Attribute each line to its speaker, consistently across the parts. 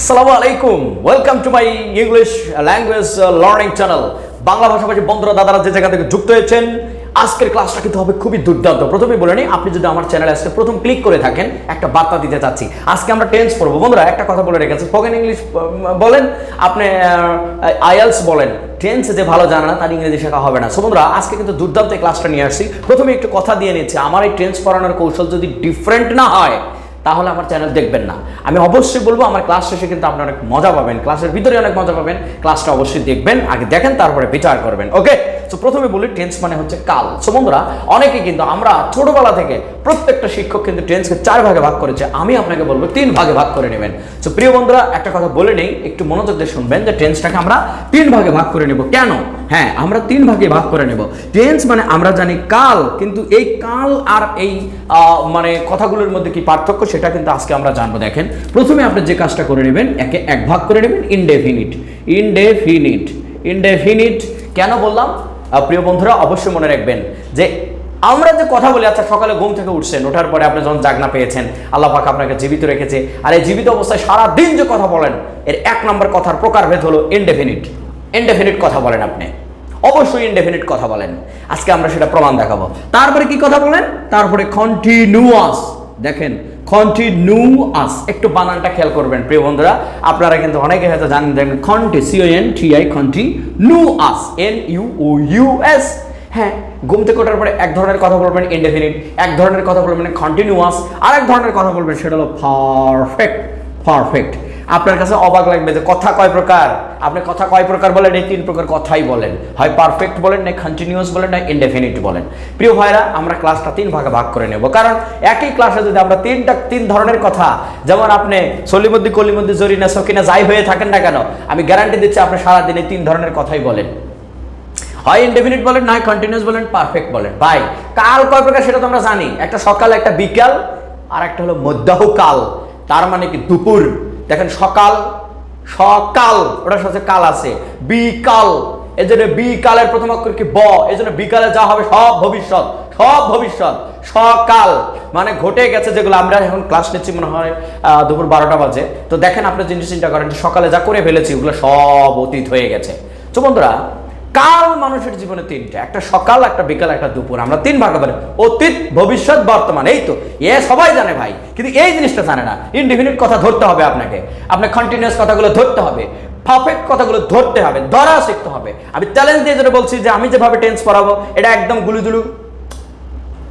Speaker 1: আসসালামু আলাইকুম welcome to my English language learning channel Bangla ভাষাভাষী বন্ধুরা, দাদারা যে জায়গা থেকে যুক্ত হয়েছেন, আজকের ক্লাসটা কিন্তু হবে খুবই দুর্দান্ত। প্রথমে বলে নিই, আপনি যদি আমার চ্যানেলে আজকে প্রথম ক্লিক করে থাকেন, একটা বার্তা দিতে চাচ্ছি। আজকে আমরা টেন্স পড়ব। বন্ধুরা, একটা কথা বলে রেখেছি। স্পোকেন ইংলিশ বলেন, আপনি আইএলস বলেন। টেন্স যে ভালো জানে না, তার ইংরেজি শেখা হবে না। সো বন্ধুরা, আজকে কিন্তু দুর্দান্ত ক্লাসটা নিয়ে আসছি। প্রথমে একটু কথা দিয়ে নিচ্ছি। আমার এই টেন্স পড়ানোর কৌশল যদি ডিফারেন্ট না হয় তাহলে আমার চ্যানেল দেখবেন না। আমি অবশ্যই বলব, আমার ক্লাস শেষে কিন্তু আপনি অনেক মজা পাবেন। ক্লাসের ভিতরে অনেক মজা পাবেন। ক্লাসটা অবশ্যই দেখবেন, আগে দেখেন, তারপরে বিচার করবেন ওকে তো প্রথমে বলি টেন্স মানে হচ্ছে কাল। সো বন্ধুরা, অনেকে কিন্তু আমরা ছোটবেলা থেকে প্রত্যেকটা শিক্ষক কিন্তু টেন্সকে চার ভাগে ভাগ করেছে। আমি আপনাকে বলব তিন ভাগে ভাগ করে নেবেন। তো প্রিয় বন্ধুরা, একটা কথা বলে নেই, একটু মনোযোগ দিয়ে শুনবেন যে টেন্সটাকে আমরা তিন ভাগে ভাগ করে নেব। কেন? হ্যাঁ আমরা তিন ভাগে ভাগ করে নেব। টেন্স মানে আমরা জানি কাল, কিন্তু এই কাল আর এই মানে কথাগুলোর মধ্যে কি পার্থক্য সেটা কিন্তু আজকে আমরা জানব। দেখেন, প্রথমে আপনি যে কাজটা করে নেবেন, একে এক ভাগ করে নেবেন ইনডেফিনিট ইনডেফিনিট ইনডেফিনিট কেন বললাম? প্রিয় বন্ধুরা, অবশ্যই মনে রাখবেন যে আমরা যে কথা বলি আচ্ছা সকালে ঘুম থেকে উঠছেন, ওঠার পরে আপনি যখন জাগনা পেয়েছেন, আল্লাহ পাক আপনাকে জীবিত রেখেছে। আর এই জীবিত অবস্থায় সারা দিন যে কথা বলেন, এর এক নম্বর কথার প্রকারভেদ হলো ইনডেফিনিট ইনডেফিনিট কথা বলেন আপনি। অবশ্যই ইনডেফিনিট কথা বলেন। আজকে আমরা সেটা প্রমাণ দেখাবো। তারপরে কি কথা বলেন? তারপরে কন্টিনিউয়াস দেখেন কন্টিনিউয়াস একটু বানানটা খেয়াল করবেন, প্রিয় বন্ধুরা। আপনারা কিন্তু অনেকে হয়তো জানেন দেখেন conti CO N T I conti continuous N U O U S হ্যাঁ ঘুম থেকে ওঠার পরে এক ধরনের কথা বলবেন ইনডেফিনিট এক ধরনের কথা বলবেন কন্টিনিউয়াস আর এক ধরনের কথা বলবেন, সেটা হলো পারফেক্ট পারফেক্ট আপনার কাছে অবাক লাগবে যে কথা কয় প্রকার? আপনি কথা কয় প্রকার বলেন, এই তিন প্রকার কথাই বলেন। হয় পারফেক্ট বলেন না কন্টিনিউয়াস বলেন না ইনডেফিনিট বলেন। প্রিয় ভাইরা আমরা ক্লাসটা তিন ভাগে ভাগ করে নেব। কারণ একই ক্লাসে যদি আমরা তিনটা, তিন ধরনের কথা, যেমন আপনি সলিমদ্দি, কলিমদ্দি জরিনা সকিনা যাই হয়ে থাকেন না কেন, আমি গ্যারান্টি দিচ্ছি আপনি সারাদিনে তিন ধরনের কথাই বলেন। হয় ইনডেফিনিট বলেন নয় কন্টিনিউয়াস বলেন পারফেক্ট বলেন। ভাই, কাল কয় প্রকার সেটা তো আমরা জানি। একটা সকাল, একটা বিকাল আর একটা হলো মধ্যাহ কাল। তার মানে কি দুপুর? দেখেন সকাল সকাল, ওটা সাথে কাল আছে, বিকাল, এই জন্য বিকালের প্রথম অক্ষর কি ব, এই জন্য বিকালে যা হবে সব ভবিষ্যৎ সব ভবিষ্যৎ, সকাল মানে ঘটে গেছে যেগুলো আমরা এখন ক্লাস নিচ্ছি মনে হয় দুপুর বারোটা বাজে। তো দেখেন আপনার জিনিস চিন্তা করেন সকালে যা করে ফেলেছি, ওগুলো সব অতীত হয়ে গেছে। তো বন্ধুরা কাল মানুষের জীবনে তিনটা। একটা সকাল, একটা বিকাল, একটা দুপুর। আমরা তিন ভাগে পারি। অতীত, ভবিষ্যৎ, বর্তমান। এই তো। এ সবাই জানে ভাই। কিন্তু এই জিনিসটা জানে না। ইনডিফিনিট কথা ধরতে হবে আপনাকে। আপনার কন্টিনিউয়াস কথাগুলো ধরতে হবে। পারফেক্ট কথাগুলো ধরতে হবে। ধরা শিখতে হবে। আমি চ্যালেঞ্জ দিয়ে যেটা বলছি যে আমি যেভাবে টেন্স পড়াবো, এটা একদম গুলুদুলু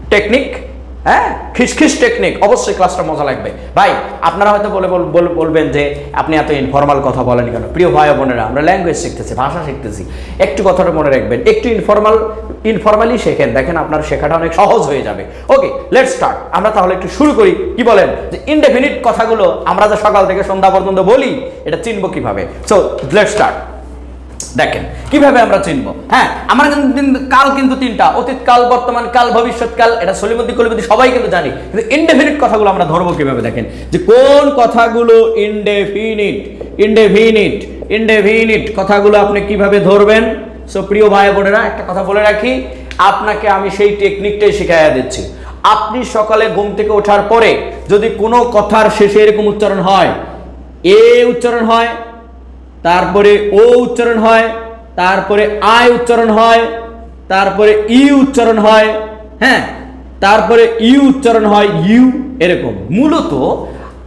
Speaker 1: টেকনিক হ্যাঁ? খিসখিস টেকনিক অবশ্যই ক্লাসটা মজা লাগবে। ভাই, আপনারা হয়তো বলে বল- বল- বলবেন যে আপনি এত ইনফর্মাল কথা বলেন কেন? প্রিয় ভাই বোনেরা, আমরা ল্যাঙ্গুয়েজ শিখতেছি, ভাষা শিখতেছি। একটু কথাটা মনে রাখবেন, একটু ইনফর্মাল ইনফর্মালি শেখেন। দেখেন আপনার শেখাটা অনেক সহজ হয়ে যাবে। ওকে লেট স্টার্ট আমরা তাহলে একটু শুরু করি। কি বলেন? যে ইনডেফিনিট কথাগুলো আমরা যে সকাল থেকে সন্ধ্যা পর্যন্ত বলি, এটা চিনব কীভাবে? সো লেট স্টার্ট দেখেন, কীভাবে আমরা চিনব? হ্যাঁ আমার কিন্তু কাল কিন্তু তিনটা, অতীত কাল, বর্তমান কাল, ভবিষ্যৎ কাল, এটা সলিমদ্দি কলিমদ্দি সবাই কিন্তু জানি, কিন্তু ইনডেফিনিট কথাগুলো আমরা ধরবো কীভাবে দেখেন? যে কোন কথাগুলো ইনডেফিনিট ইনডেফিনিট ইনডেফিনিট কথাগুলো আপনি কীভাবে ধরবেন? সো প্রিয় ভাই বোনেরা, একটা কথা বলে রাখি, আপনাকে আমি সেই টেকনিকটাই শিখাইয়া দিচ্ছি। আপনি সকালে ঘুম থেকে ওঠার পরে যদি কোনো কথার শেষে এরকম উচ্চারণ হয়, এ উচ্চারণ হয় তারপরে ও উচ্চারণ হয়, তারপরে আয় উচ্চারণ হয়, তারপরে ই উচ্চারণ হয় হ্যাঁ? তারপরে ইউ উচ্চারণ হয়, ইউ, এরকম। মূলত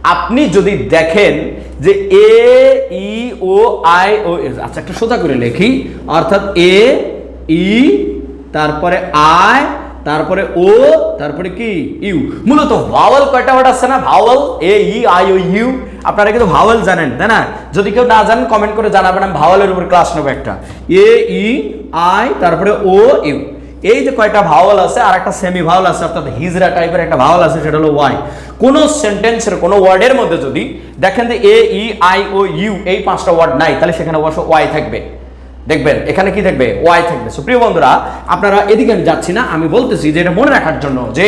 Speaker 1: আপনি যদি দেখেন যে এ, ই, ও, আই, ও আচ্ছা একটা সোজা করে লেখি, অর্থাৎ এ, ই, তারপরে আয় তারপরে ও, তারপরে কি? ইউ। মূলত ভাওয়াল কয়টা ওয়ার্ড আছে না? Vowel, A, E, I, O, U. আপনারা কিন্তু ভাওয়াল জানেন, তাই না? যদি কেউ না জানেন কমেন্ট করে জানাবেন, আমি ভাওয়ালের উপর ক্লাস নেব একটা। এ, ই, আই, তারপরে ও, ইউ। এই যে কয়টা ভাওয়াল আছে, আর একটা সেমি ভাওয়াল আছে, অর্থাৎ হিজরা টাইপের একটা ভাওয়াল আছে, সেটা হলো ওয়াই। কোন সেন্টেন্সের কোন ওয়ার্ডের মধ্যে যদি দেখেন যে এ, ই, আই, ও, ইউ, এই পাঁচটা ওয়ার্ড নাই, তাহলে সেখানে অবশ্য ওয়াই থাকবে। দেখবেন, এখানে কি থাকবে ওয়াই থাকবে। সুপ্রিয় বন্ধুরা, আপনারা এদিকে আমি যাচ্ছি না, আমি বলতেছি যে এটা মনে রাখার জন্য যে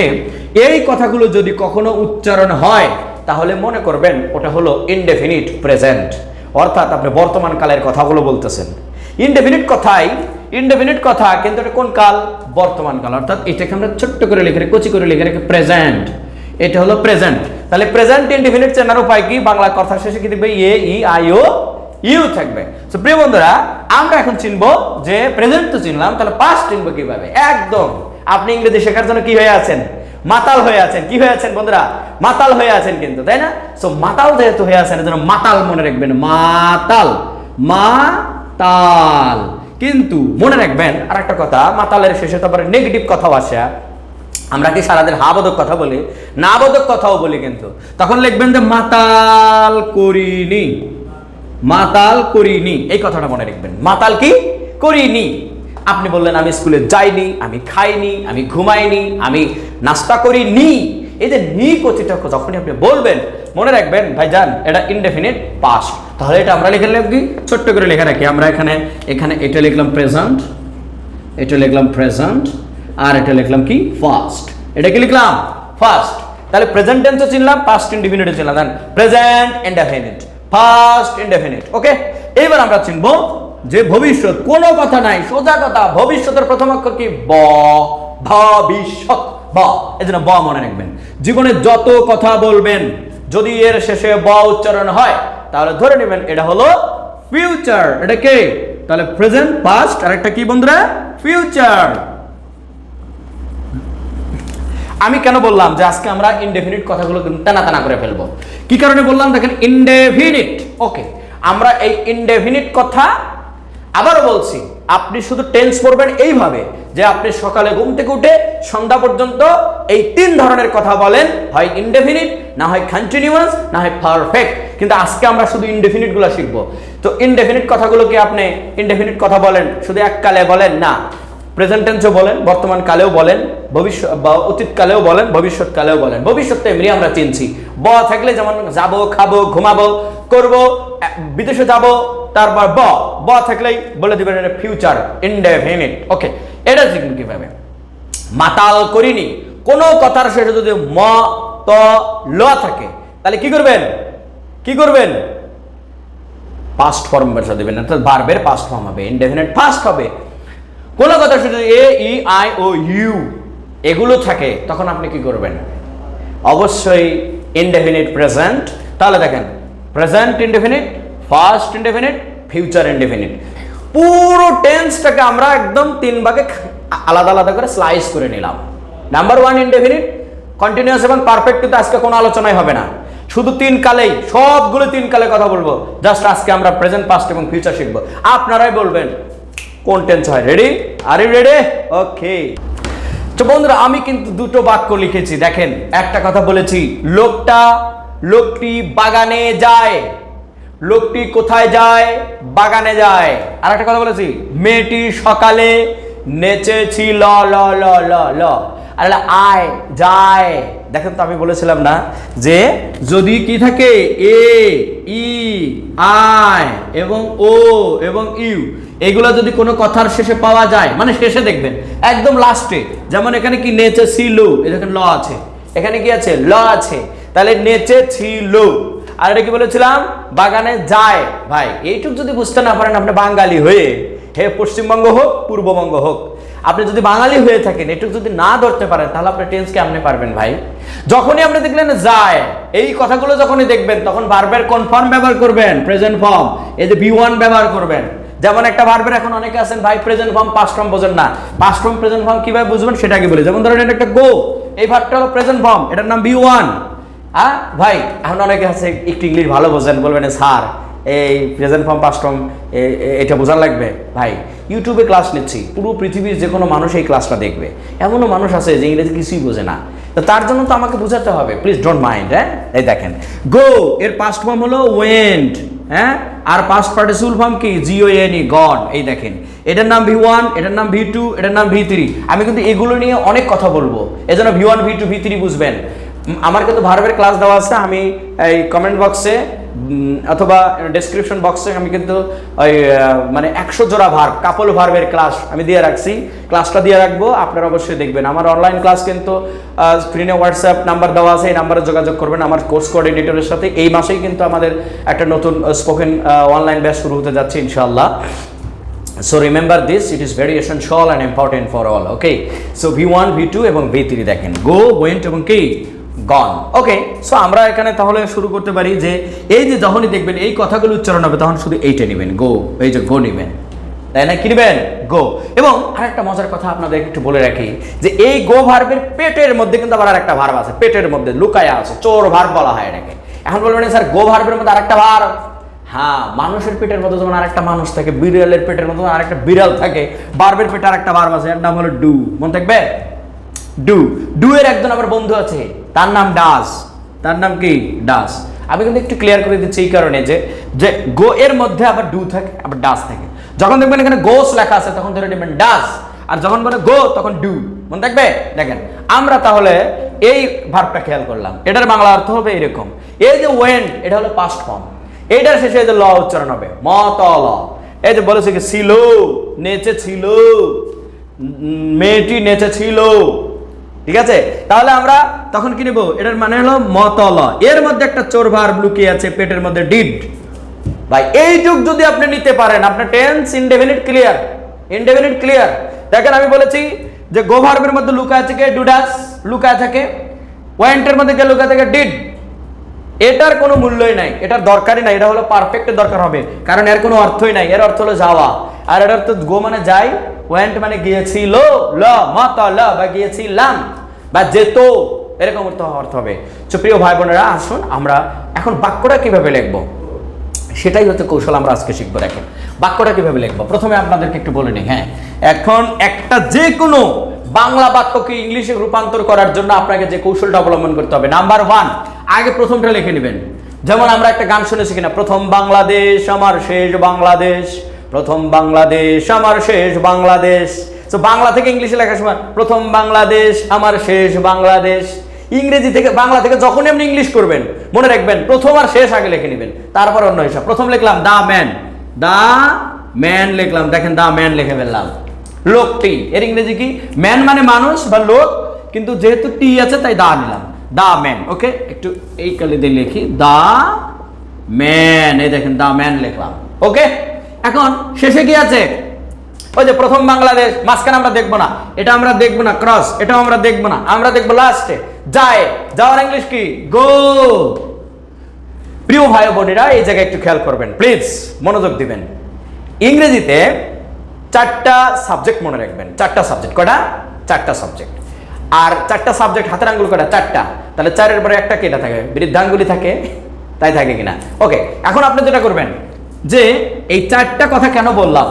Speaker 1: এই কথাগুলো যদি কখনো উচ্চারণ হয়, তাহলে মনে করবেন ওটা হলো ইনডেফিনিট প্রেজেন্ট অর্থাৎ আপনি বর্তমান কালের কথাগুলো বলতেছেন। ইনডেফিনিট কথাই ইনডেফিনিট কথা কিন্তু এটা কোন কাল? বর্তমান কাল। অর্থাৎ এটাকে আমরা ছোট্ট করে লিখে রেখে, কচি করে লিখে রেখে প্রেজেন্ট এটা হলো প্রেজেন্ট তাহলে প্রেজেন্ট ইনডেফিনিট চেনার উপায় কি? বাংলা কথা শেষে কি দেখবে? এ, ই, আই, ও ইউ থাকবে। তো প্রিয় বন্ধুরা, আমরা এখন চিনবো যে প্রেজেন্ট তো চিনলাম, তাহলে পাস্ট চিনবো কীভাবে? একদম। আপনি ইংরেজি শেখার জন্য কি হয়ে আছেন? মাতাল হয়ে আছেন। কি হয়ে আছেন, বন্ধুরা? মাতাল হয়ে আছেন কিন্তু, তাই না? সো মাতাল যেহেতু হয়ে আছেন, এজন্য মাতাল মনে রাখবেন। মাতাল। মাতাল। কিন্তু মনে রাখবেন আর একটা কথা, মাতালের শেষে তো আবার নেগেটিভ কথাও আসে। আমরা কি সারাদিন হাবোধক কথা বলি? না বোধক কথাও বলি কিন্তু। তখন লিখবেন যে, মাতাল করিনি। মাতাল করিনি। এই কথাটা মনে রাখবেন। মাতাল কি? করিনি। আপনি বললেন, আমি স্কুলে যাইনি, আমি খাইনি, আমি ঘুমাইনি, আমি নাস্তা করিনি। এই যে নি কথিটা যখনই আপনি বলবেন, মনে রাখবেন, ভাইজান, এটা ইনডেফিনিট পাস্ট তাহলে এটা আমরা লিখে কি? ছোট্ট করে লেখা রাখি। আমরা এখানে এখানে এটা লিখলাম প্রেজেন্ট এটা লিখলাম প্রেজেন্ট আর এটা লিখলাম কি? ফার্স্ট এটা কি লিখলাম? ফার্স্ট তাহলে প্রেজেন্ট টেন্সও চিনলাম পাস্ট ইনডিফিনিটও চিনলাম। Then present indefinite past indefinite okay এইবার আমরা চিনবো যে ভবিষ্যৎ, কোনো কথা নাই, সোজা কথা, ভবিষ্যতের প্রথম অক্ষর কি? ব, ভবিষ্যৎ, ব। এই জন্য ব মনে রাখবেন। জীবনে যত কথা বলবেন, যদি এর শেষে ব উচ্চারণ হয়, তাহলে ধরে নেবেন এটা হলো ফিউচার এটা কে? তাহলে প্রেজেন্ট পাস্ট আর একটা কি বন্ধুরা? ফিউচার আমি কেন বললাম যে আজকে আমরা ইনডেফিনিট কথাগুলো কিন্তু টানা টানা করে ফেলব? কি কারণে বললাম? দেখেন ইনডেফিনিট ওকে আমরা এই ইনডেফিনিট কথা আবারও বলছি, আপনি শুধু টেন্স পড়বেন এইভাবে যে আপনি সকালে ঘুম থেকে উঠে সন্ধ্যা পর্যন্ত এই তিন ধরনের কথা বলেন, হয় ইনডেফিনিট না হয় কন্টিনিউয়াস না হয় পারফেক্ট কিন্তু আজকে আমরা শুধু ইনডেফিনিট ইনডেফিনিটগুলো শিখব। তো ইনডেফিনিট কথাগুলোকে আপনি ইনডেফিনিট কথা বলেন, শুধু এককালে বলেন, না। প্রেজেন্ট টেন্সও বলেন, বর্তমান কালেও বলেন, ভবিষ্যৎ বা অতীত কালেও বলেন, ভবিষ্যৎ কালেও বলেন। ভবিষ্যৎ এমনি আমরা চিনছি। ব থাকলে যেমন যাব, খাব, ঘুমাবো, করব বিদেশে যাব, তারপর ব। ব থাকলেই বলে দিবেন এটা ফিউচার ইনডেফিনিট ওকে এটা কীভাবে? মাতাল করিনি। কোনো কথার শেষে যদি ম, ত, ল থাকে, তাহলে কি করবেন? কি করবেন? পাস্ট ফর্ম বসা দেবেন। অর্থাৎ ভার্বের পাস্ট ফর্ম হবে। ইনডেফিনিট ফাস্ট হবে। কোন কথা শুধু এ ই আই ও ইউ এগুলো থাকে, তখন আপনি কি করবেন? অবশ্যই ইনডেফিনিট প্রেজেন্ট তাহলে দেখেন present indefinite past indefinite future indefinite পুরো টেন্সটাকে আমরা একদম তিন ভাগে আলাদা আলাদা করে স্লাইস করে নিলাম। নাম্বার ওয়ান ইনডেফিনিট কন্টিনিউয়াস এবং পারফেক্ট কিন্তু আজকে কোনো আলোচনাই হবে না। শুধু তিন কালেই, সবগুলো তিন কালে কথা বলব। জাস্ট আজকে আমরা প্রেজেন্ট পাস্ট এবং ফিউচার শিখব। আপনারাই বলবেন কোন টেন্স হয়। Ready are you ready okay তো বন্ধুরা, আমি কিন্তু দুটো বাক্য লিখেছি, দেখেন। একটা কথা বলেছি, লোকটা লোকটি বাগানে যায়, লোকটি কোথায় যায়? বাগানে যায়। আর একটা কথা বলেছি, মেয়েটি সকালে নেচেছি, ল ল ল ল আর হলো আয়, যায়। দেখেন তো আমি বলেছিলাম না যে, যদি কি থাকে, এ, ই আই এবং ও এবং ইউ। এগুলো যদি কোনো কথার শেষে পাওয়া যায় মানে শেষে দেখবেন, একদম লাস্টে যেমন এখানে কি নেচে ছিল এখানে ল আছে, এখানে কি আছে? ল আছে, তাহলে নেচে ছিল, আর এটা কি বলেছিলাম? বাগানে যায়, ভাই, এইটুক যদি বুঝতে না পারেন আপনি বাঙালি হয়ে, হে পশ্চিমবঙ্গ হোক, পূর্ববঙ্গ হোক, আপনি যদি বাঙালি হয়ে থাকেন, এটুক যদি না ধরতে পারেন, তাহলে আপনি টেন্স কেমনে পারবেন, ভাই। যখনই আপনি দেখলেন যায়, এই কথাগুলো যখনই দেখবেন, তখন ভার্বের কোন ফর্ম ব্যবহার করবেন প্রেজেন্ট ফর্ম এই যে বি ওয়ান ব্যবহার করবেন। যেমন একটা ভার্বের এখন অনেকে আছেন, ভাই প্রেজেন্ট ফর্ম পাস্ট ফর্ম বোঝেন না। পাস্ট ফর্ম প্রেজেন্ট ফর্ম কীভাবে বুঝবেন সেটা কি বলি। যেমন ধরেন, এটা একটা গো এই ভার্বটা হলো প্রেজেন্ট ফর্ম এটার নাম বি ওয়ান আ ভাই, এখন অনেকে আছে, একটু ইংলিশ ভালো বোঝেন, বলবেন স্যার, এই প্রেজেন্ট ফর্ম পাস্ট ফর্ম এটা বোঝার লাগবে? ভাই ইউটিউবে ক্লাস নিচ্ছি, পুরো পৃথিবীর যে কোনো মানুষ এই ক্লাসটা দেখবে। এমনও মানুষ আছে যে ইংরেজি কিছুই বোঝে না। তো তার জন্য তো আমাকে বোঝাতে হবে প্লিজ ডোন্ট মাইন্ড হ্যাঁ? এই দেখেন গো এর পাস্ট ফর্ম হলো ওয়েন্ট হ্যাঁ? আর পাস্ট পার্টিসিপল ফর্ম কি? জিও এন গড এই দেখেন। এটার নাম ভি ওয়ান এটার নাম ভি টু এটার নাম ভি থ্রি আমি কিন্তু এগুলো নিয়ে অনেক কথা বলব। এজন্য V one V two V three বুঝবেন। আমার কিন্তু ভার্বের ক্লাস দেওয়া আছে। আমি এই কমেন্ট বক্সে অথবা ডেসক্রিপশন বক্সে আমি কিন্তু ওই মানে একশো জোড়া ভার্ব কাপল ভার্বের ক্লাস আমি দিয়ে রাখছি ক্লাসটা দিয়ে রাখব আপনারা অবশ্যই দেখবেন আমার অনলাইন ক্লাস কিন্তু স্ক্রিনে হোয়াটসঅ্যাপ নাম্বার দেওয়া আছে এই নাম্বারে যোগাযোগ করবেন আমার কোর্স কোঅর্ডিনেটরের সাথে এই মাসেই কিন্তু আমাদের একটা নতুন স্পোকেন অনলাইন ব্যাচ শুরু হতে যাচ্ছে ইনশাআল্লাহ So remember this, it is and important for all okay so V one V1, V2 এবং V3 দেখেন। Go, went এবং কি? গন ওকে সো আমরা এখানে তাহলে শুরু করতে পারি যে এই যে যখনই দেখবেন এই কথাগুলো উচ্চারণ হবে, তখন শুধু এইটা নেবেন গো এই যে গো নেবেন। তাই না? কি নেবেন? গো এবং আরেকটা মজার কথা আপনাদের একটু বলে রাখি যে এই গো ভার্বের পেটের মধ্যে কিন্তু আবার আরেকটা ভার্ব আছে, পেটের মধ্যে, লুকায়া আছে, চোর ভার্ব বলা হয় এটাকে। এখন বলবেন স্যার গো ভার্বের মধ্যে আরেকটা ভার্ব হ্যাঁ মানুষের পেটের মধ্যে যেমন আরেকটা মানুষ থাকে, বিড়ালের পেটের মধ্যে আরেকটা বিড়াল থাকে বার্বের পেটে আরেকটা ভার্ব আছে, এর নাম হলো ডু মনে থাকবে? ডু ডু এর একজন আমার বন্ধু আছে তার নাম ডাস। তার নাম কি? ডাস। আমি কিন্তু একটু ক্লিয়ার করে দিচ্ছি এই কারণে যে যে গো এর মধ্যে আবার ডু থাকে, আবার ডাস থাকে। যখন দেখবেন এখানে গোস লেখা আছে, তখন ধরে নেবেন ডাস আর যখন বলে গো, তখন ডু মনে থাকবে? দেখেন, আমরা তাহলে এই ভাবটা খেয়াল করলাম। এটার বাংলা অর্থ হবে এরকম। এই যে ওয়েন এটা হলো পাস্ট ফর্ম এইটার শেষে যে ল উচ্চারণ হবে। ম, ত, ল। এই যে বলেছে কি? ছিল নেচে ছিল মেয়েটি নেচে ছিল ঠিক আছে? তাহলে আমরা তখন কি নেব? এটার মানে হলো মতল এর মধ্যে একটা চোর ভার লুকিয়ে আছে, পেটের মধ্যে ডিড। ভাই এই যুগ যদি আপনি নিতে পারেন, আপনার tense indefinite clear indefinite clear দেখেন, আমি বলেছি যে গো ভার্বের মধ্যে লুকা আছে কে? ডুডাস। লুকায় থাকে। ওয়েন্টের মধ্যে কে লুকা থাকে? ডিড। এটার কোনো মূল্যই নাই। এটার দরকারই নাই। এটা হলো পারফেক্ট দরকার হবে। কারণ এর কোনো অর্থই নাই। এর অর্থ হলো যাওয়া। আর এটার অর্থ গো মানে যাই ওয়েন্ট মানে গিয়েছিল, ল, মত, ল, বা গিয়েছিলাম, বা যেত, এরকম অর্থ অর্থ হবে। তো প্রিয় ভাই বোনেরা, আসুন আমরা এখন বাক্যটা কীভাবে লিখব? সেটাই হচ্ছে কৌশল, আমরা আজকে শিখব, দেখেন। বাক্যটা কীভাবে লিখব? প্রথমে আপনাদেরকে একটু বলে নিই হ্যাঁ? এখন একটা যে কোনো বাংলা বাক্যকে ইংলিশে রূপান্তর করার জন্য আপনাকে যে কৌশলটা অবলম্বন করতে হবে, নাম্বার ওয়ান, আগে প্রথমটা লিখে নেবেন। যেমন আমরা একটা গান শুনেছি কিনা, প্রথম বাংলাদেশ, আমার শেষ বাংলাদেশ। প্রথম বাংলাদেশ, আমার শেষ বাংলাদেশ। তো বাংলা থেকে ইংলিশে লেখার সময় প্রথম বাংলাদেশ, আমার শেষ বাংলাদেশ। ইংরেজি থেকে, বাংলা থেকে যখনই আপনি ইংলিশ করবেন, মনে রাখবেন, প্রথম আর শেষ আগে লিখে নেবেন। তারপর অন্য হিসাব। প্রথম লিখলাম, দা ম্যান। দা ম্যান লিখলাম, দেখেন, দা ম্যান লিখে ফেললাম। লোকটি এর ইংরেজি কি? ম্যান মানে মানুষ বা লোক, কিন্তু যেহেতু টি আছে, তাই দা নিলাম। The man okay? একটু এই কালি দিয়ে লিখি। দা ম্যান এই দেখেন, দা ম্যান লিখলাম। ওকে? এখন শেষে কি আছে? ওই যে প্রথম বাংলাদেশ, মাঝখানে আমরা দেখব না। এটা আমরা দেখব না ক্রস এটাও আমরা দেখব না। আমরা দেখব লাস্টে যায়। যাওয়ার ইংলিশ কি? গো প্রিয় ভাই বোনেরা, এই জায়গায় একটু খেয়াল করবেন। প্লিজ মনোযোগ দিবেন। ইংরেজিতে চারটা সাবজেক্ট মনে রাখবেন। চারটা সাবজেক্ট কটা চারটা সাবজেক্ট আর চারটা সাবজেক্ট হাতের আঙ্গুল কটা চারটা। তাহলে চারের পরে একটা কেটা থাকে? বৃদ্ধাঙ্গুলি থাকে। তাই থাকে কিনা? ওকে এখন আপনি যেটা করবেন যে এই চারটা কথা কেন বললাম?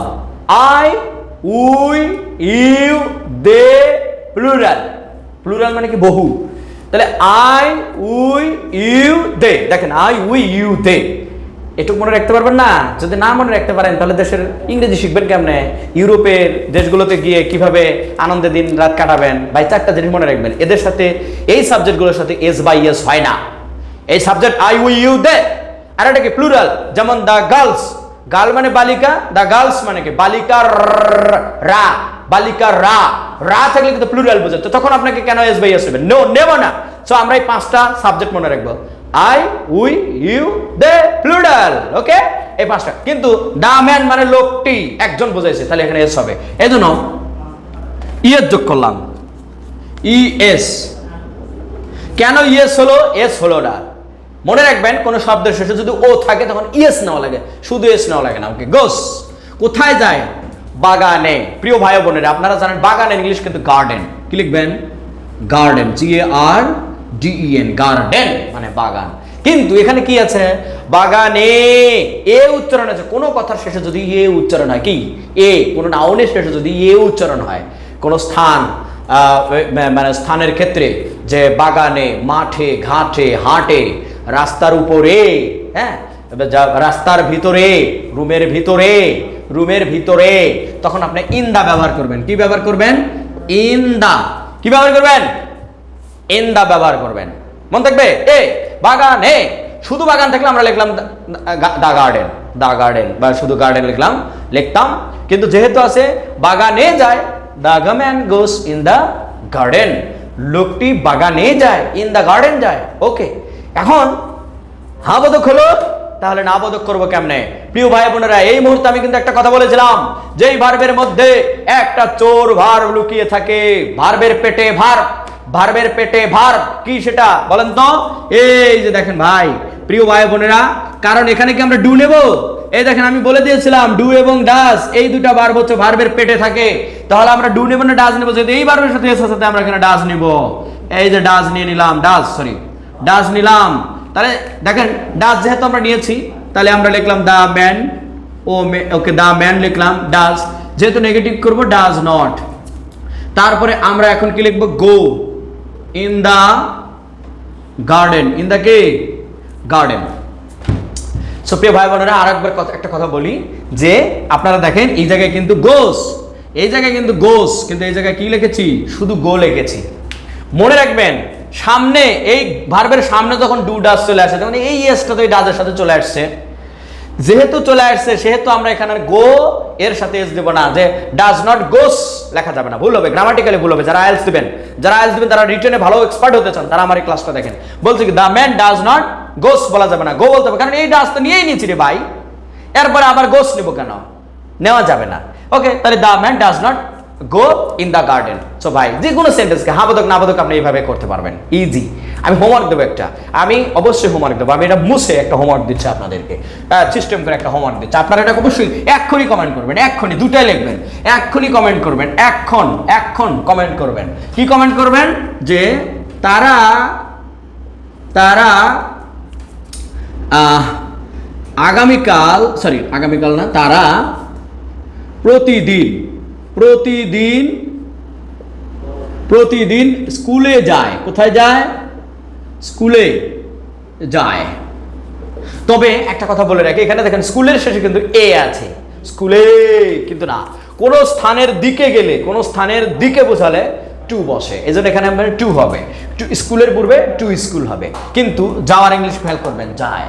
Speaker 1: I we you they plural plural মানে কি বহু তাহলে আই উই ইউ দে দেখেন আই উই ইউ দে এটুকু মনে রাখতে পারবেন না? যদি না মনে রাখতে পারেন, তাহলে দেশের ইংরেজি শিখবেন কেমনে? ইউরোপের দেশগুলোতে গিয়ে কীভাবে আনন্দে দিন রাত কাটাবেন? ভাই, চারটা জিনিস মনে রাখবেন। এদের সাথে, এই সাবজেক্টগুলোর সাথে এস বাই এস হয় না। এই subject I we you they আর এটা কি? প্লুরাল যেমন দ্য গার্লস গার্ল মানে বালিকা দ্য গার্লস মানে কি? বালিকা রা বালিকা রা। রা থাকলে কিন্তু প্লুরাল বোঝাচ্ছে তখন আপনাকে কেন এস বাই এস হবে? নো নেব না। সো আমরা এই পাঁচটা সাবজেক্ট মনে রাখব। I we you they plural okay এই পাঁচটা। কিন্তু দা ম্যান মানে লোকটি। একজন বোঝাইছে, তাহলে এখানে এস হবে। এই জন্য ইয়েস যোগ করলাম। ই এস কেন ইয়েস হলো? এস হলো না। মনে রাখবেন, কোনো শব্দের শেষে যদি ও থাকে, তখন ইয়েস নেওয়া লাগে। শুধু এস নেওয়া লাগে না। ওকে গোস কোথায় যায়? বাগানে। প্রিয় ভাই বোনেরা, আপনারা জানেন বাগান ইংলিশ কিন্তু গার্ডেন কি লিখবেন? Garden G A R ডিইএন garden মানে বাগান। কিন্তু এখানে কি আছে? বাগানে। এ উচ্চারণ আছে। কোনো কথার শেষে যদি এ উচ্চারণ হয়, কি? এ। কোনো নাউনের শেষে যদি এ উচ্চারণ হয়, কোনো স্থান মানে স্থানের ক্ষেত্রে, যে বাগানে, মাঠে, ঘাটে, হাটে রাস্তার উপরে হ্যাঁ? রাস্তার ভিতরে, রুমের ভিতরে রুমের ভিতরে, তখন আপনি ইন্দা ব্যবহার করবেন। কি ব্যবহার করবেন? ইন্দা। কি ব্যবহার করবেন? ইন্দা ব্যবহার করবেন। মন থাকবে? এ, বাগানে শুধু বাগান থাকলে আমরা লিখলাম দা গার্ডেন দা গার্ডেন, বা শুধু গার্ডেন লিখলাম, লিখতাম। কিন্তু যেহেতু আছে, বাগানে যায় the man goes in the garden. লোকটি বাগানে যায় ইন দ্য গার্ডেন যায়, ওকে। এখন হা হলো, তাহলে না বোধক করব কেমনে? প্রিয় ভাই বোনেরা, এই মুহূর্তে আমি কিন্তু একটা কথা বলেছিলাম, যেই ভার্বের মধ্যে একটা চোর ভার লুকিয়ে থাকে, ভার্বের পেটে ভার, ভার্বের পেটে ভার্ব কি সেটা বলেন তো? এই যে দেখেন ভাই, প্রিয় ভাই বোনেরা, কারণ এখানে কি আমরা ডু নেব? এই দেখেন আমি বলে দিয়েছিলাম, ডু এবং ডাস, এই দুটা ভার্ব হচ্ছে ভার্বের পেটে থাকে। তাহলে আমরা ডু নেব না, ডাস নেব? যদি এই ভার্বের সাথে এর সাথে আমরা এখানে ডাস নেব। এই যে ডাস নিয়ে নিলাম, ডাস সরি ডাস নিলাম। তাহলে দেখেন ডাস যেহেতু আমরা নিয়েছি, তাহলে আমরা লিখলাম দা ম্যান ও ওকে দা ম্যান লিখলাম ডাস যেহেতু নেগেটিভ করব ডাজ নট তারপরে আমরা এখন কি লিখব? Go in the garden in the K? Garden so প্রিয় ভাই বোনেরা আর একবার একটা কথা বলি, যে আপনারা দেখেন, এই জায়গায় কিন্তু গোস এই জায়গায় কিন্তু গোস কিন্তু এই জায়গায় কি লিখেছি? শুধু গো লিখেছি। মনে রাখবেন সামনে, এই ভার্বের সামনে যখন ডু ডাস চলে আসে, তখন এই এসটা তো এই ডাজের সাথে চলে আসছে। যেহেতু চলে আসছে, সেহেতু আমরা এখানে গো এর সাথে এস দেবো না। যে ডাজ নট গোস লেখা যাবে না। ভুল হবে গ্রামাটিক্যালি ভুল হবে। যারা আইলস দিবেন, যারা আইলস দিবেন, তারা রিটেনে ভালো এক্সপার্ট হতে চান, তারা আমার এই ক্লাসটা দেখেন। বলছে কি the man does not goes বলা যাবে না। গো বলতে হবে, কারণ এই ডাজ তো নিয়েই নিয়েছি রে ভাই। এরপরে আবার গোস নিব কেন? নেওয়া যাবে না। ওকে তাহলে the man does not go in the garden so ভাই যে কোনো সেন্টেন্সকে হা বোধক না বোধক আপনি এইভাবে করতে পারবেন। ইজি আমি হোমওয়ার্ক দেবো একটা। আমি অবশ্যই হোমওয়ার্ক দেবো। আমি এটা মুছে একটা হোমওয়ার্ক দিচ্ছি আপনাদেরকে। সিস্টেম করে একটা হোমওয়ার্ক দিচ্ছি। আপনারা এটা অবশ্যই এক্ষুনি কমেন্ট করবেন, এক্ষুনি দুটাই লিখবেন। এক্ষুনি কমেন্ট করবেন এক্ষণ এক্ষণ কমেন্ট করবেন। কি কমেন্ট করবেন? যে তারা তারা আগামীকাল সরি আগামীকাল না, তারা প্রতিদিন প্রতিদিন প্রতিদিন স্কুলে যায়। কোথায় যায়? স্কুলে যায়। তবে একটা কথা বলে রাখি, এখানে দেখেন স্কুলের শেষে কিন্তু এ আছে। স্কুলে কিন্তু না। কোনো স্থানের দিকে গেলে, কোনো স্থানের দিকে বোঝালে টু বসে। এই জন্য এখানে আমাদের টু হবে। টু স্কুলের পূর্বে টু স্কুল হবে। কিন্তু যাওয়ার ইংলিশ ফেল করবেন, যায়।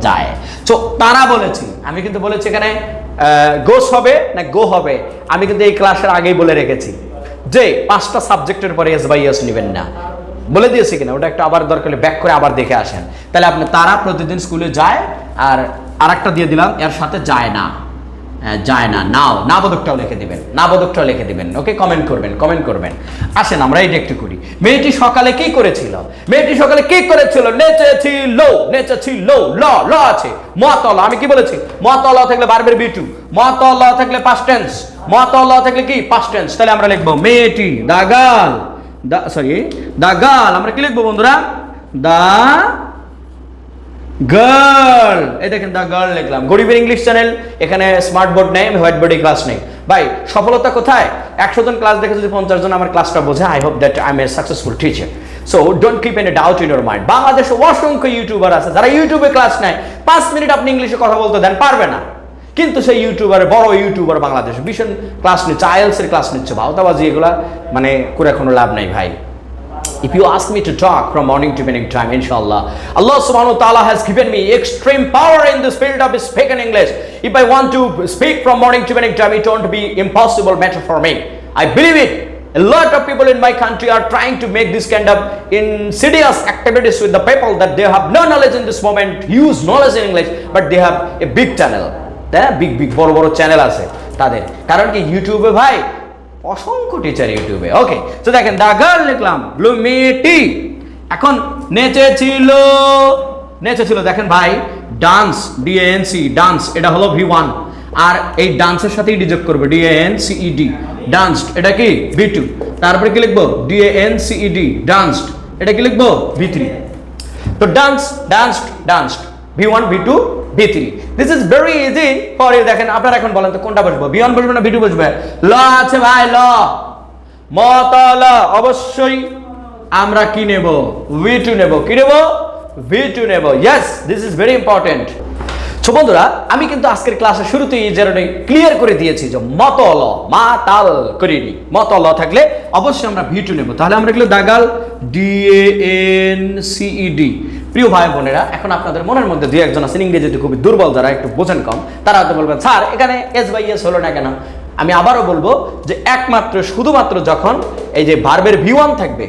Speaker 1: যায়। তো তারা বলেছি, আমি কিন্তু বলেছি এখানে গোস হবে না গো হবে? আমি কিন্তু এই ক্লাসের আগেই বলে রেখেছি। যে পাঁচটা সাবজেক্টের পরে এস বাই এস নেবেন না। বলে দিয়েছি কিনা? ওটা একটা আবার দরকার ব্যাক করে আবার দেখে আসেন। তাহলে আপনি তারা প্রতিদিন স্কুলে যায় আর আরেকটা দিয়ে দিলাম, এর সাথে যায় না। যায় না। নাও না লিখে দিবেন না লিখে দিবেন। ওকে কমেন্ট করবেন কমেন্ট করবেন। আসেন, আমরা এটা একটু করি। মেয়েটি সকালে কি করেছিল? মেয়েটি সকালে কি করেছিল? নেচেছিল নেচেছিল, ল ল আছে। মতল, আমি কি বলেছি? মতল থাকলে বারবার বিটু মতল থাকলে পাস্ট টেন্স মতল থাকলে কি? পাস্ট টেন্স তাহলে আমরা লিখব, মেয়েটি, দাগাল। দা সরি দা গার্ল আমরা কি লিখব বন্ধুরা? দা গার্ল এই দেখেন দা গার্ল লিখলাম। গরিবের ইংলিশ চ্যানেল এখানে স্মার্ট বোর্ড নেই হোয়াইট বোর্ডে ক্লাস নেই। ভাই, সফলতা কোথায়? একশো জন ক্লাস দেখে যদি পঞ্চাশ জন আমার ক্লাসটা বোঝে I hope that I am a successful teacher so don't keep an doubt in your mind বাংলাদেশে অসংখ্য ইউটিউবার আছে, যারা ইউটিউবে ক্লাস নেয়। পাঁচ মিনিট আপনি ইংলিশে কথা বলতে দেন, পারবে না। কিন্তু সেই ইউটিউবার বড় ইউটিউবার বাংলাদেশ ভীষণ ক্লাস নিচ্ছে আইএলস এর ক্লাস নিচ্ছে, ভাওতাবাজি এগুলা মানে করে কোনো লাভ নাই ভাই। If you ask me to talk from morning to evening time, inshallah, Allah subhanahu wa ta'ala has given me extreme power in this field of speaking English. If I want to speak from morning to evening time, it won't be impossible matter for me. I believe it. A lot of people in my country are trying to make this kind of insidious activities with the people that they have no knowledge in this moment, use knowledge in English, but they have a big channel. হ্যাঁ big big বড় বড় channel আছে তাদের কারণ কি ইউটিউবে ভাই অসংখ্য টিচার ইউটিউবে। ওকে তো দেখেন দা গার্ল লিখলাম ব্লু মেয়েটি এখন নেচেছিল নেচেছিল দেখেন ভাই ডান্স ডিএনসি ডান্স এটা হলো ভি ওয়ান আর এই ডান্সের সাথেই ডিজেক্ট করবে ডিএনসিইডি ডান্স এটা কি? ভি টু তারপরে কি লিখব? ডিএনসিইডি ডান্সড এটা কি লিখব? ভি থ্রি তো dance danced danced V one V two V three this is very easy you দেখেন আপনারা এখন বলেন তো কোনটা বসবো? ভি ওয়ান বসবে না ভি টু বসবে? ল আছে ভাই, ল। মতল অবশ্যই আমরা কি নেব? ভি টু নেব। কি নেব? ভি টু নেব। Yes this is very important so বন্ধুরা, আমি কিন্তু আজকের ক্লাসের শুরুতেই যেন ক্লিয়ার করে দিয়েছি যে মতল মা তাল করিনি। মতল থাকলে অবশ্যই আমরা ভি টু নেব। তাহলে আমরা এগুলো দাগাল ডি এন সিইডি প্রিয় ভাই বোনেরা, এখন আপনাদের মনের মধ্যে দুই একজন আছেন, ইংরেজিতে খুবই দুর্বল যারা, একটু বোঝেন কম। তারা হয়তো বলবেন, স্যার, এখানে এস বাই এস হলো না কেন? আমি আবারও বলব যে একমাত্র, শুধুমাত্র যখন এই যে ভার্বের ভি ওয়ান থাকবে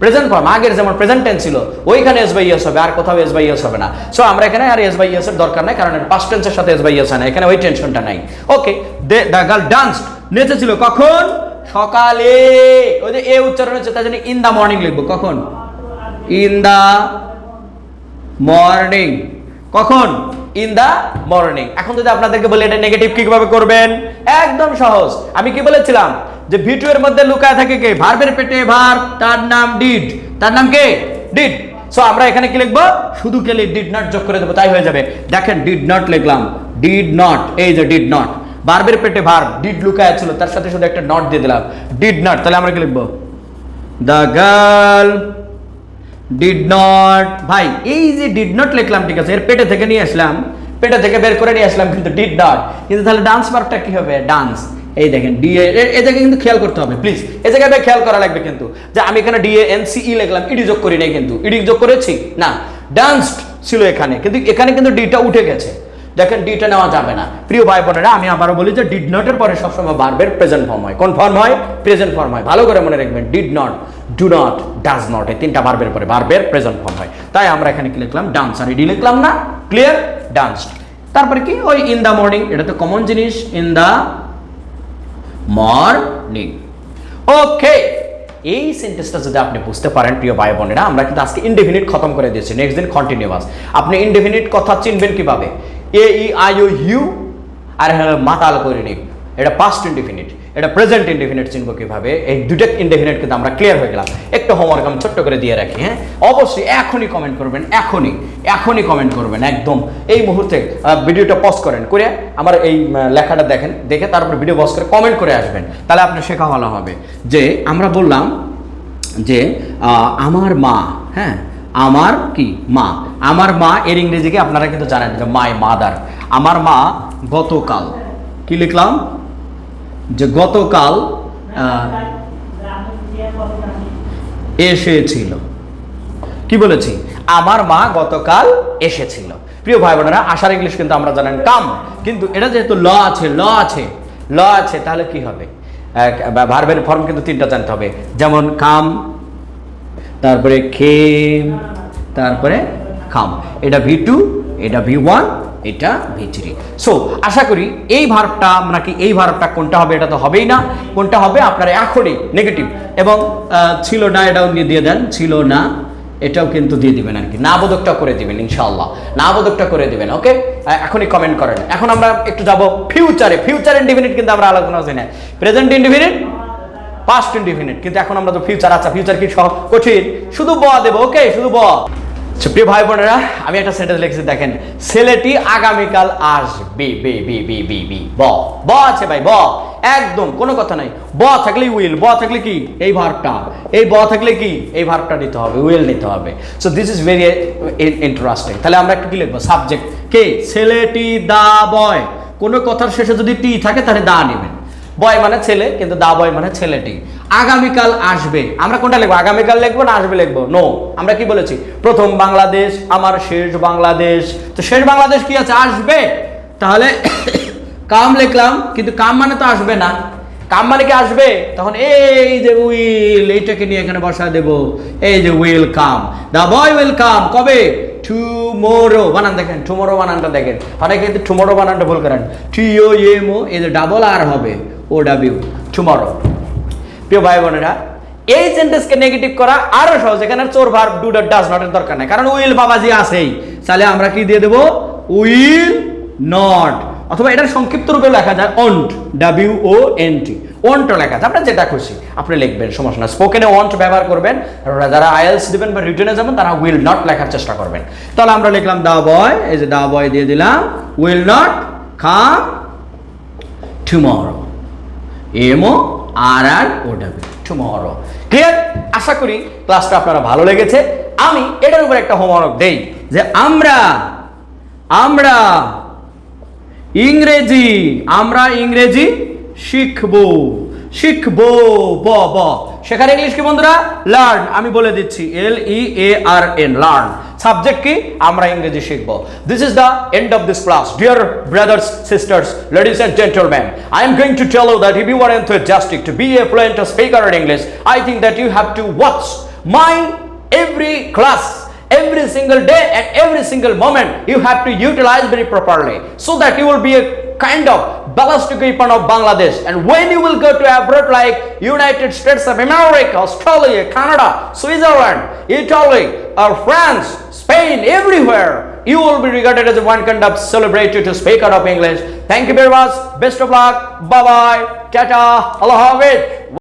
Speaker 1: প্রেজেন্ট ফর্ম আগের যেমন প্রেজেন্ট টেন্স ছিল, ওইখানে এস বাই এস হবে, আর কোথাও এস বাই এস হবে না। সো আমরা এখানে আর এস বাই এস এর দরকার নাই, কারণ পাস্ট টেন্সের সাথে এস বাই এস হয় না, এখানে ওই টেনশনটা নাই। ওকে দ্য গার্ল ডান্স নেচেছিল কখন? সকালে। ওই যে এ উচ্চারণ হচ্ছে তার জন্য ইন দা মর্নিং লিখব, কখন? In the morning. কখন? ইন দা মর্নিং এখন যদি আপনাদেরকে বলি এটা নেগেটিভ কীভাবে করবেন? একদম সহজ। আমি কি বলেছিলাম? যে ভিটু এর মধ্যে লুকায় থাকে কে? ভার্বের পেটে ভার তার নাম ডিড তার নাম কে? ডিড সো আমরা এখানে কি লিখব? শুধু কেলে ডিড নট যোগ করে দেবো, তাই হয়ে যাবে। দেখেন ডিড নট লিখলাম। ডিড নট এই যে ডিড নট ভার্বের পেটে ভার ডিড লুকায় ছিল, তার সাথে শুধু একটা নট দিয়ে দিলাম। ডিড নট তাহলে আমরা কি লিখব? দ্য গার্ল ডিড নট ভাই, এই যে ডিড নট লিখলাম, ঠিক আছে, এর পেটে থেকে নিয়ে আসলাম, পেটে থেকে বের করে নিয়ে আসলাম, কিন্তু ডিড নট কিন্তু তাহলে ডান্স ভার্বটা কি হবে? ডান্স এই দেখেন ডিএ এ জায়গায় কিন্তু খেয়াল করতে হবে প্লিজ এ জায়গায় খেয়াল করা লাগবে কিন্তু, যে আমি এখানে ডিএ এন সি ই লিখলাম ইডি যোগ করি নাই কিন্তু ইডি যোগ করেছি? না ডান্সড ছিল এখানে, কিন্তু এখানে কিন্তু ডিটা উঠে গেছে। দেখেন ডিটা নেওয়া যাবে না। প্রিয় ভাই বোনেরা আমি আবারও বলি যে ডিড নটের পরে সবসময় বারবের প্রেজেন্ট ফর্ম হয়। কোন ফর্ম হয়? প্রেজেন্ট ফর্ম হয়। ভালো করে মনে রাখবেন did not do not does not এই তিনটা বারবের পরে বারবের প্রেজেন্ট ফর্ম হয়। তাই আমরা এখানে কি লিখলাম? ডান্স আর ইডি লিখলাম না? ক্লিয়ার ডান্স তারপরে কি? ওই ইন দা মর্নিং এটা তো কমন জিনিস ইন দা মর্নিং ওকে এই সেন্টেন্সটা যদি আপনি বুঝতে পারেন, প্রিয় ভাই বোনেরা, আমরা কিন্তু আজকে ইনডেফিনিট খতম করে দিয়েছি। নেক্সট দিন কন্টিনিউয়াস আপনি ইনডেফিনিট কথা চিনবেন কীভাবে? এ ই আই ও ইউ আর মাতাল করে নিক এটা পাস্ট ইনডেফিনিট এটা প্রেজেন্ট ইনডেফিনিট চিনবো কীভাবে? এই দুটো ইনডেফিনিট কিন্তু আমরা ক্লিয়ার হয়ে গেলাম। একটু হোমওয়ার্ক আমি ছোট্ট করে দিয়ে রাখি হ্যাঁ? অবশ্যই এখনই কমেন্ট করবেন, এখনই এখনই কমেন্ট করবেন, একদম। এই মুহূর্তে ভিডিওটা পজ করেন, করে আমার এই লেখাটা দেখেন, দেখে তারপর ভিডিও পজ করে কমেন্ট করে আসবেন। তাহলে আপনার শেখা ভালো হবে। যে আমরা বললাম যে আমার মা হ্যাঁ? আমার কি? মা। আমার মা এর ইংরেজিকে আপনারা কিন্তু জানেন যে মাই মাদার আমার মা গতকাল, কি লিখলাম? যে গতকাল এসেছিল। কি বলেছি? আমার মা গতকাল এসেছিল। প্রিয় ভাই বোনেরা, আশার ইংলিশ কিন্তু আমরা জানেন কাম, কিন্তু এটা যেহেতু ল আছে ল আছে ল আছে, তাহলে কি হবে? ভার্বের ফর্ম কিন্তু তিনটা জানতে হবে। যেমন কাম, তারপরে খেম, তারপরে খাম। এটা ভি টু, এটা ভি ওয়ান এটা ভি সো আশা করি এই ভার্বটা নাকি এই ভার্বটা কোনটা হবে এটা তো হবেই না। কোনটা হবে আপনারা এখনই নেগেটিভ এবং ছিল না এটাও নিয়ে দিয়ে দেন, ছিল না, এটাও কিন্তু দিয়ে দিবেন আর কি না বোধকটা করে দিবেন, ইনশাআল্লাহ। না বোধকটা করে দিবেন ওকে এখনই কমেন্ট করেন। এখন আমরা একটু যাব ফিউচারে ফিউচার ইন্ডিফিনিট কিন্তু আমরা আলোচনা করছি না। প্রেজেন্ট ইন্ডিফিনিট পাস্ট ইনডিফিনিট কিন্তু এখন আমরা তো ফিউচার আচ্ছা ফিউচার কি সহ কঠিন। শুধু ব দেবো ওকে শুধু ব। প্রিয় ভাই বোনেরা, আমি একটা সেন্টেন্স লিখেছি, দেখেন, ছেলেটি আগামীকাল আসবে, B B B B B, ব ব আছে ভাই, ব, একদম, কোনো কথা নাই, ব থাকলে উইল ব থাকলে কি, এই ভার্বটা এই ব থাকলে কি, এই ভার্বটা নিতে হবে উইল নিতে হবে so this is very interesting তাহলে আমরা একটু কি লিখব সাবজেক্ট কে, ছেলেটি দা বয় কোনো কথার শেষে যদি টি থাকে, তাহলে দা নেবেন বয় মানে ছেলে, কিন্তু দা বয় মানে ছেলেটি। আগামীকাল আসবে। আমরা কোনটা লিখব? আগামীকাল লিখব না আসবে লিখব? নো আমরা কি বলেছি? প্রথম বাংলাদেশ, আমার শেষ বাংলাদেশ। তো শেষ বাংলাদেশ কি আছে? আসবে। তাহলে কাম লিখলাম, কিন্তু কাম মানে তো আসবে না। কাম মানে কি আসবে, তখন এই যে উইল, এইটাকে নিয়ে এখানে বসা দেব। এই যে will come the boy will come কবে? টুমোরো। বানান দেখেন, টুমোরো বানানটা দেখেন। অনেকে কিন্তু টুমোরো বানানটা ভুল করেন। টি ও এম ও এই যে ডাবল আর হবে ও ডাব্লিউ টুমোরো। প্রিয় ভাই বোনেরা, এই সেন্টেন্সকে নেগেটিভ করা আরও সহজ। এখানে চোর ভার ডু ডাজ নট এর দরকার নাই। কারণ উইল বাবাজি আছেই। তাহলে আমরা কি দিয়ে দেবো? Will not. অথবা এটার সংক্ষিপ্ত রূপে লেখা যায় won't W O N T won't লেখা যায়। আপনার যেটা খুশি, আপনি লিখবেন, সমস্যা না স্পোকেনে ওয়ান্ট ব্যবহার করবেন যারা আইএলস দিবেন বা রিটেনে যাবেন, তারা উইল নট লেখার চেষ্টা করবেন। তাহলে আমরা লিখলাম দা বয়, এই যে দা বয় দিয়ে দিলাম will not come tomorrow M O R R O W tomorrow clear আশা করি ক্লাসটা আপনারা ভালো লেগেছে। আমি এটার উপর একটা হোমওয়ার্ক দেই, যে আমরা আমরা ইংরেজি, আমরা ইংরেজি শিখব। শিখব, ব ব। শেখার ইংলিশ কি বন্ধুরা? লার্ন আমি বলে দিচ্ছি L E A R N learn subject কি? আমরা ইংরেজি শিখব। This is the end of this class dear brothers sisters ladies and gentleman I am going to tell you that if you are enthusiastic to be a fluent speaker in English I think that you have to watch my every class. Every single day and every single moment you have to utilize very properly so that you will be a kind of ballistic weapon of Bangladesh. And when you will go to abroad like United States of America, Australia, Canada, Switzerland, Italy, or France, Spain, everywhere, you will be regarded as one kind of celebrity to speak out of English. Thank you very much. Best of luck. Bye bye. Tata. Allah Hafiz.